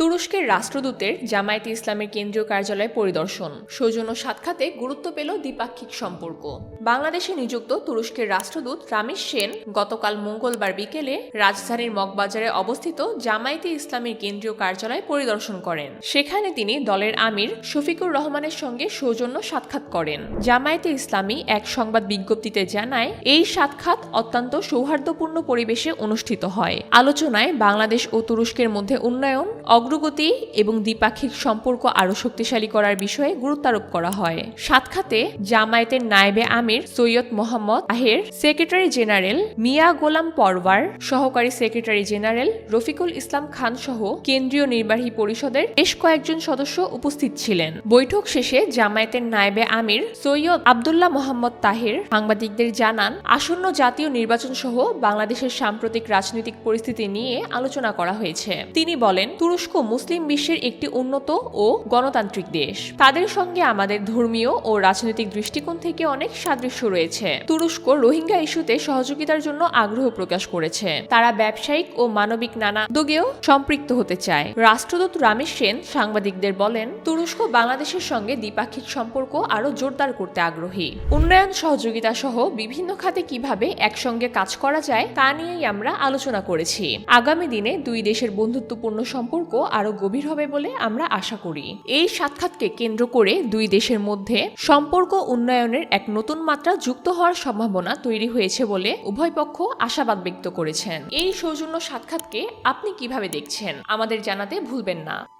তুরস্কের রাষ্ট্রদূতের জামায়াতে ইসলামের কেন্দ্রীয় কার্যালয় পরিদর্শন। সৌজন্য সাক্ষাতে গুরুত্ব পেল দ্বিপাক্ষিক সম্পর্ক। বাংলাদেশে নিযুক্ত তুরস্কের রাষ্ট্রদূত রামেশ সেন গতকাল মঙ্গলবার বিকেলে রাজধানীর মগবাজারে অবস্থিত জামায়াতে ইসলামের কেন্দ্রীয় কার্যালয় পরিদর্শন করেন। সেখানে তিনি দলের আমির শফিকুর রহমানের সঙ্গে সৌজন্য সাক্ষাৎ করেন। জামায়াতে ইসলামী এক সংবাদ বিজ্ঞপ্তিতে জানায়, এই সাক্ষাৎ অত্যন্ত সৌহার্দ্যপূর্ণ পরিবেশে অনুষ্ঠিত হয়। আলোচনায় বাংলাদেশ ও তুরস্কের মধ্যে উন্নয়ন অগ্রগতি এবং দ্বিপাক্ষিক সম্পর্ক আরও শক্তিশালী করার বিষয়ে গুরুত্বারোপ করা হয়। সাক্ষাতে জামায়াতের নায়েবে আমির সৈয়দ মোহাম্মদ আহের, সেক্রেটারি জেনারেল মিয়া গোলাম পরওয়ার, সহকারী সেক্রেটারি জেনারেল রফিকুল ইসলাম খান সহ কেন্দ্রীয় নির্বাহী পরিষদের বেশ কয়েকজন সদস্য উপস্থিত ছিলেন। বৈঠক শেষে জামায়াতের নায়েবে আমির সৈয়দ আবদুল্লাহ মোহাম্মদ তাহের সাংবাদিকদের জানান, আসন্ন জাতীয় নির্বাচন সহ বাংলাদেশের সাম্প্রতিক রাজনৈতিক পরিস্থিতি নিয়ে আলোচনা করা হয়েছে। তিনি বলেন, তুরস্ক মুসলিম বিশ্বের একটি উন্নত ও গণতান্ত্রিক দেশ। তাদের সঙ্গে আমাদের ধর্মীয় ও রাজনৈতিক দৃষ্টিকোণ থেকে অনেক সাদৃশ্য রয়েছে। তুরস্ক রোহিঙ্গা ইস্যুতে সহযোগিতার জন্য আগ্রহ প্রকাশ করেছে। তারা ব্যবসায়িক ও মানবিক নানা উদ্যোগেও সম্পৃক্ত হতে চায়। রাষ্ট্রদূত রামেশ সেন সাংবাদিকদের বলেন, তুরস্ক বাংলাদেশের সঙ্গে দ্বিপাক্ষিক সম্পর্ক আরও জোরদার করতে আগ্রহী। উন্নয়ন সহযোগিতা সহ বিভিন্ন খাতে কীভাবে একসঙ্গে কাজ করা যায় তা নিয়েই আমরা আলোচনা করেছি। আগামী দিনে দুই দেশের বন্ধুত্বপূর্ণ সম্পর্ক আরও গভীর হবে বলে আমরা আশা করি। এই সাক্ষাৎকে কেন্দ্র করে দুই দেশের মধ্যে সম্পর্ক উন্নয়নের এক নতুন মাত্রা যুক্ত হওয়ার সম্ভাবনা তৈরি হয়েছে বলে উভয় পক্ষ আশাবাদ ব্যক্ত করেছেন। এই সৌজন্য সাক্ষাৎকে আপনি কীভাবে দেখছেন? আমাদের জানাতে ভুলবেন না।